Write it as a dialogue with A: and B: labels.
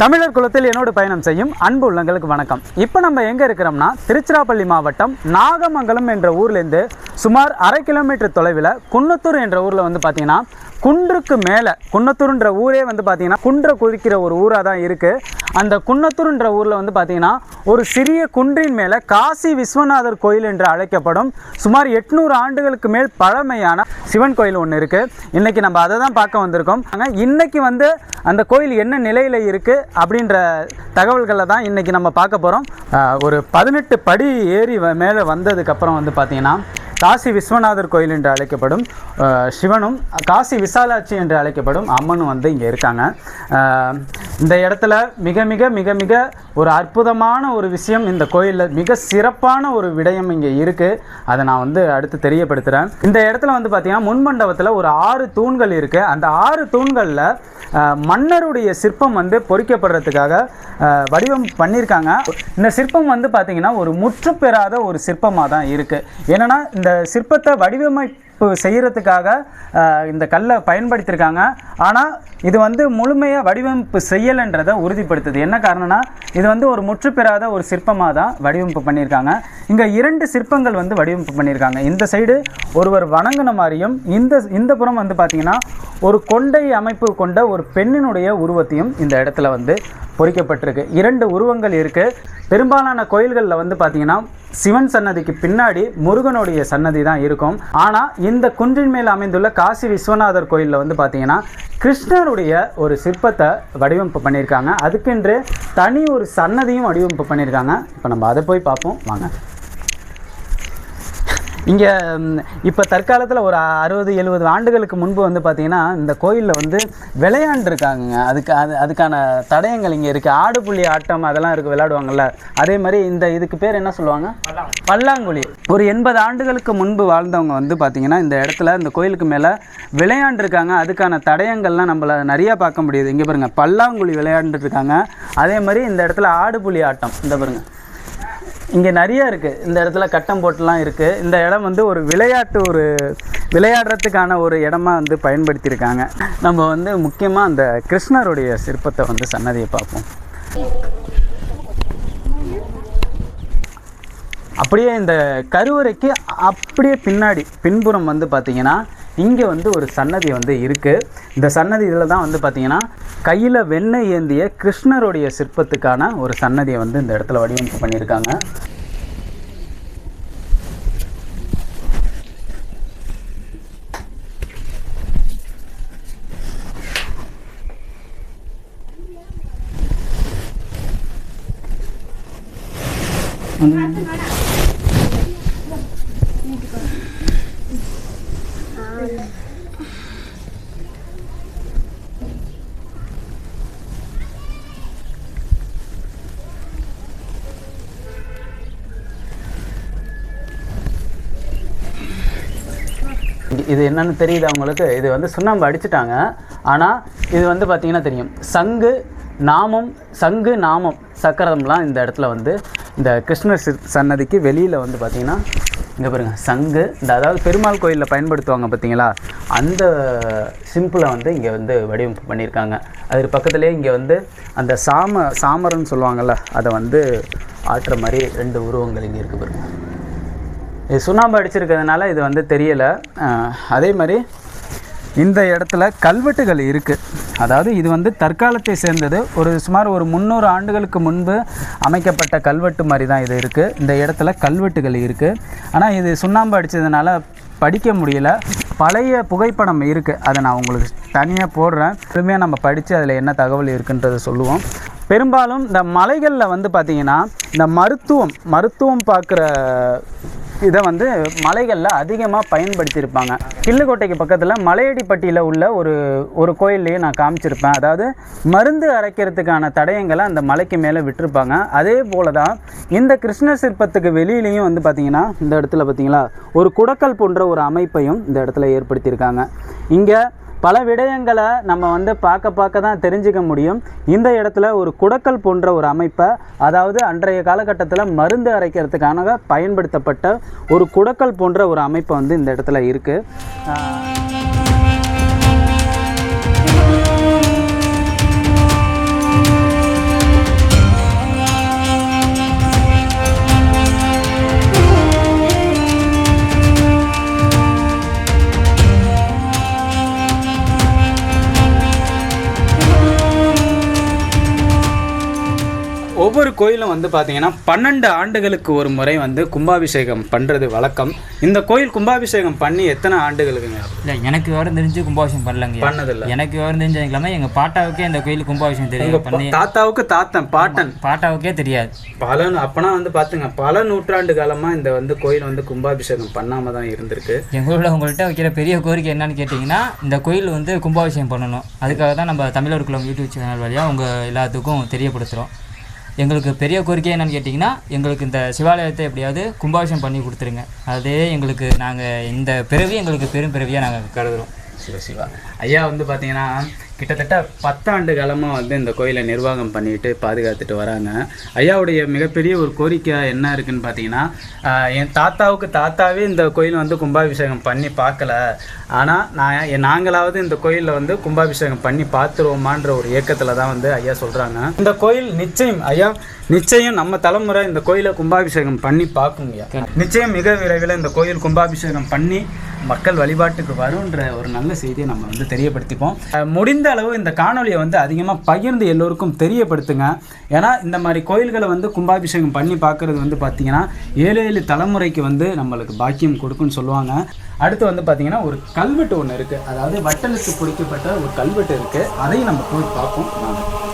A: தமிழர் குலத்தில் என்னோடு பயணம் செய்யும் அன்பு உள்ளங்களுக்கு வணக்கம். இப்போ நம்ம எங்கே இருக்கிறோம்னா திருச்சிராப்பள்ளி மாவட்டம் நாகமங்கலம் என்ற ஊர்லேருந்து சுமார் அரை கிலோமீட்டர் தொலைவில் குன்னத்தூர் என்ற ஊரில் வந்து பார்த்தீங்கன்னா குன்றுக்கு மேலே குன்னத்தூர்ன்ற ஊரே வந்து பார்த்தீங்கன்னா குன்றை குறிக்கிற ஒரு ஊராக தான் இருக்குது அந்த குன்னத்தூர்ன்ற ஊரில் வந்து பார்த்தீங்கன்னா ஒரு சிறிய குன்றின் மேலே காசி விஸ்வநாதர் கோயில் என்று அழைக்கப்படும் சுமார் எட்நூறு ஆண்டுகளுக்கு மேல் பழமையான சிவன் கோயில் ஒன்று இருக்குது இன்றைக்கி நம்ம அதை தான் பார்க்க வந்திருக்கோம். ஆனால் இன்றைக்கி வந்து அந்த கோயில் என்ன நிலையில் இருக்குது அப்படின்ற தகவல்களை தான் இன்றைக்கி நம்ம பார்க்க போகிறோம் ஒரு பதினெட்டு படி ஏறி வ- மேலே வந்ததுக்கப்புறம் வந்து பார்த்திங்கன்னா காசி விஸ்வநாதர் கோயில் என்று அழைக்கப்படும் சிவனும் காசி விசாலாட்சி என்று அழைக்கப்படும் அம்மனும் வந்து இங்கே இருக்காங்க. இந்த இடத்துல மிக மிக மிக மிக ஒரு அற்புதமான ஒரு விஷயம் இந்த கோயிலில் மிக சிறப்பான ஒரு விடயம் இங்கே இருக்குது அதை நான் வந்து அடுத்து தெரியப்படுத்துகிறேன் இந்த இடத்துல வந்து பார்த்திங்கன்னா முன்மண்டபத்தில் ஒரு ஆறு தூண்கள் இருக்குது அந்த ஆறு தூண்களில் மன்னருடைய சிற்பம் வந்து பொறிக்கப்படுறதுக்காக வடிவம் பண்ணியிருக்காங்க. இந்த சிற்பம் வந்து பார்த்திங்கன்னா ஒரு முற்று பெறாத ஒரு சிற்பமாக தான் இருக்குது என்னென்னா இந்த சிற்பத்தை வடிவமைப்பு செய்கிறதுக்காக இந்த கல்லை பயன்படுத்தியிருக்காங்க. ஆனால் இது வந்து முழுமையாக வடிவமைப்பு செய்யலைன்றதை உறுதிப்படுத்துது. என்ன காரணம்னா இது வந்து ஒரு முற்று பெறாத ஒரு சிற்பமாக தான் வடிவமைப்பு பண்ணியிருக்காங்க. இங்கே இரண்டு சிற்பங்கள் வந்து வடிவமைப்பு பண்ணியிருக்காங்க. இந்த சைடு ஒருவர் வணங்கின மாதிரியும் இந்த இந்த புறம் வந்து பார்த்திங்கன்னா ஒரு கொண்டை அமைப்பு கொண்ட ஒரு பெண்ணினுடைய உருவத்தையும் இந்த இடத்துல வந்து பொறிக்கப்பட்டிருக்கு. இரண்டு உருவங்கள் இருக்குது பெரும்பாலான கோயில்களில் வந்து பார்த்திங்கன்னா சிவன் சன்னதிக்கு பின்னாடி முருகனுடைய சன்னதி தான் இருக்கும். ஆனால் இந்த குன்றின் மேல் அமைந்துள்ள காசி விஸ்வநாதர் கோயிலில் வந்து பார்த்தீங்கன்னா கிருஷ்ணருடைய ஒரு சிற்பத்தை வடிவமைப்பு பண்ணியிருக்காங்க. அதுக்கென்று தனி ஒரு சன்னதியும் வடிவமைப்பு பண்ணியிருக்காங்க. இப்போ நம்ம அதை போய் பார்ப்போம். வாங்க. இங்கே இப்போ தற்காலத்தில் ஒரு அறுபது எழுபது ஆண்டுகளுக்கு முன்பு வந்து பார்த்திங்கன்னா இந்த கோயிலில் வந்து விளையாண்டுருக்காங்க அதுக்கு அது அதுக்கான தடயங்கள் இங்கே இருக்குது ஆடு புள்ளி ஆட்டம் அதெல்லாம் இருக்குது விளையாடுவாங்கல்ல. அதே மாதிரி இந்த இதுக்கு பேர் என்ன சொல்லுவாங்க? பல்லாங்குழி. ஒரு எண்பது ஆண்டுகளுக்கு முன்பு வாழ்ந்தவங்க வந்து பார்த்திங்கன்னா இந்த இடத்துல இந்த கோயிலுக்கு மேலே விளையாண்டுருக்காங்க. அதுக்கான தடயங்கள்லாம் நம்மள நிறையா பார்க்க முடியுது. இங்கே பாருங்கள் பல்லாங்குழி விளையாண்டுருக்காங்க. அதே மாதிரி இந்த இடத்துல ஆடு புலி ஆட்டம். இந்த பாருங்கள் இங்கே நிறைய இருக்குது இந்த இடத்துல கட்டம் போட்டுலாம் இருக்குது இந்த இடம் வந்து ஒரு விளையாட்டு ஒரு விளையாடுறதுக்கான ஒரு இடமா வந்து பயன்படுத்தியிருக்காங்க. நம்ம வந்து முக்கியமாக அந்த கிருஷ்ணருடைய சிற்பத்தை வந்து சன்னதியை பார்ப்போம். அப்படியே இந்த கருவறைக்கு அப்படியே பின்னாடி பின்புறம் வந்து பார்த்திங்கன்னா இங்கே வந்து ஒரு சன்னதி வந்து இருக்குது இந்த சன்னதி இதில் தான் வந்து பார்த்திங்கன்னா கையில் வெண்ணெய் ஏந்திய கிருஷ்ணருடைய சிற்பத்துக்கான ஒரு சன்னதியை வந்து இந்த இடத்துல வடிவமைப்பு பண்ணியிருக்காங்க. இது- இது என்னன்னு தெரியுது அவங்களுக்கு. இது வந்து சுண்ணாம்பு அடிச்சிட்டாங்க. ஆனால் இது வந்து பார்த்திங்கன்னா தெரியும். சங்கு நாமம் சங்கு நாமம் சக்கரம்லாம் இந்த இடத்துல வந்து இந்த கிருஷ்ணர் சிற் சன்னதிக்கு வெளியில் வந்து பார்த்திங்கன்னா இங்கே பாருங்கள் சங்கு இந்த அதாவது பெருமாள் கோயிலில் பயன்படுத்துவாங்க பார்த்தீங்களா அந்த சிம்பிளை வந்து இங்கே வந்து வடிவமைப்பு பண்ணியிருக்காங்க. அதுக்கு பக்கத்துலேயே இங்கே வந்து அந்த சாம சாமரன்னு சொல்லுவாங்கள்ல அதை வந்து ஆட்டுற மாதிரி ரெண்டு உருவங்கள் இங்கே இருக்குது பாருங்கள் இது சுண்ணாம்பு அடிச்சிருக்கிறதுனால இது வந்து தெரியலை. அதே மாதிரி இந்த இடத்துல கல்வெட்டுகள் இருக்குது அதாவது இது வந்து தற்காலத்தை சேர்ந்தது. ஒரு சுமார் ஒரு முந்நூறு ஆண்டுகளுக்கு முன்பு அமைக்கப்பட்ட கல்வெட்டு மாதிரி தான் இது இருக்குது இந்த இடத்துல கல்வெட்டுகள் இருக்குது ஆனால் இது சுண்ணாம்பு அடித்ததுனால படிக்க முடியல. பழைய புகைப்படம் இருக்குது அதை நான் உங்களுக்கு தனியாக போடுறேன். திரும்பியாக நம்ம படித்து அதில் என்ன தகவல் இருக்குன்றதை சொல்லுவோம். பெரும்பாலும் இந்த மலைகளில் வந்து பார்த்திங்கன்னா இந்த மருத்துவம் மருத்துவம் பார்க்குற இதை வந்து மலைகளில் அதிகமாக பயன்படுத்தியிருப்பாங்க. கிள்ளுக்கோட்டைக்கு பக்கத்தில் மலையடிப்பட்டியில் உள்ள ஒரு ஒரு கோயில்லையே நான் காமிச்சிருப்பேன். அதாவது மருந்து அரைக்கிறதுக்கான தடயங்களை அந்த மலைக்கு மேலே விட்டுருப்பாங்க. அதே போல தான் இந்த கிருஷ்ண சிற்பத்துக்கு வெளியிலையும் வந்து பார்த்திங்கன்னா இந்த இடத்துல பார்த்தீங்களா ஒரு குடக்கல் போன்ற ஒரு அமைப்பையும் இந்த இடத்துல ஏற்படுத்தியிருக்காங்க. இங்கே பல விடயங்களை நம்ம வந்து பார்க்க பார்க்க தான் தெரிஞ்சுக்க முடியும். இந்த இடத்துல ஒரு குடக்கல் போன்ற ஒரு அமைப்பை அதாவது அன்றைய காலகட்டத்தில் மருந்து அரைக்கிறதுக்கான பயன்படுத்தப்பட்ட ஒரு குடக்கல் போன்ற ஒரு அமைப்பை வந்து இந்த இடத்துல இருக்குது ஒவ்வொரு கோயிலும் வந்து பார்த்தீங்கன்னா பன்னெண்டு ஆண்டுகளுக்கு ஒரு முறை வந்து கும்பாபிஷேகம் பண்ணுறது வழக்கம். இந்த கோயில் கும்பாபிஷேகம் பண்ணி எத்தனை ஆண்டுகளுக்குங்க?
B: இல்லை எனக்கு விவரம் தெரிஞ்சு கும்பாபிஷேகம் பண்ணலங்க.
A: பண்ணதில்லை.
B: எனக்கு விவரம் தெரிஞ்சதுக்கலாம எங்கள் பாட்டாவுக்கே இந்த கோயில் கும்பாபிஷேகம் தெரியும்
A: தாத்தாவுக்கு தாத்தன் பாட்டன்.
B: பாட்டாவுக்கே தெரியாது.
A: பல அப்பனா வந்து பார்த்துங்க பல நூற்றாண்டு காலமாக இந்த வந்து கோயில் வந்து கும்பாபிஷேகம் பண்ணாமல் தான் இருந்திருக்கு.
B: எங்களோட உங்கள்கிட்ட வைக்கிற பெரிய கோரிக்கை என்னன்னு கேட்டிங்கன்னா இந்த கோயில் வந்து கும்பாபிஷேகம் பண்ணணும். அதுக்காக தான் நம்ம தமிழர் குளம் யூடியூப் சேனல் வழியாக உங்கள் எல்லாத்துக்கும் தெரியப்படுத்துகிறோம் எங்களுக்கு பெரிய கோரிக்கை என்னன்னு கேட்டிங்கன்னா எங்களுக்கு இந்த சிவாலயத்தை எப்படியாவது கும்பாபிஷேகம் பண்ணி கொடுத்துருங்க. அதே எங்களுக்கு நாங்கள் இந்த பிறவி எங்களுக்கு பெரும் பிறவியாக நாங்கள் கருதுகிறோம்
A: சிவா சிவா ஐயா வந்து பார்த்தீங்கன்னா கிட்டத்தட்ட பத்தாண்டு காலமாக வந்து இந்த கோயிலை நிர்வாகம் பண்ணிட்டு பாதுகாத்துட்டு வராங்க. ஐயாவுடைய மிகப்பெரிய ஒரு கோரிக்கை என்ன இருக்குன்னு பார்த்தீங்கன்னா என் தாத்தாவுக்கு தாத்தாவே இந்த கோயில் வந்து கும்பாபிஷேகம் பண்ணி பார்க்கல. ஆனால் நான் நாங்களாவது இந்த கோயிலில் வந்து கும்பாபிஷேகம் பண்ணி பார்த்துருவோமான்ற ஒரு இயக்கத்தில் தான் வந்து ஐயா சொல்கிறாங்க இந்த கோயில் நிச்சயம் ஐயா நிச்சயம் நம்ம தலைமுறை இந்த கோயிலை கும்பாபிஷேகம் பண்ணி பார்க்குங்க நிச்சயம் மிக விரைவில் இந்த கோயில் கும்பாபிஷேகம் பண்ணி மக்கள் வழிபாட்டுக்கு வரும்ன்ற ஒரு நல்ல செய்தியை நம்ம வந்து தெரியப்படுத்திப்போம். முடிந்த அளவு இந்த காணொலியை வந்து அதிகமாக பகிர்ந்து எல்லோருக்கும் தெரியப்படுத்துங்க. ஏன்னா இந்த மாதிரி கோயில்களை வந்து கும்பாபிஷேகம் பண்ணி பார்க்குறது வந்து பார்த்திங்கன்னா ஏழு ஏழு தலைமுறைக்கு வந்து நம்மளுக்கு பாக்கியம் கொடுக்குன்னு சொல்லுவாங்க. அடுத்து வந்து பார்த்திங்கன்னா ஒரு கல்வெட்டு ஒன்று இருக்குது அதாவது வட்டலுக்கு பிடிக்கப்பட்ட ஒரு கல்வெட்டு இருக்குது அதையும் நம்ம போய் பார்ப்போம். நான்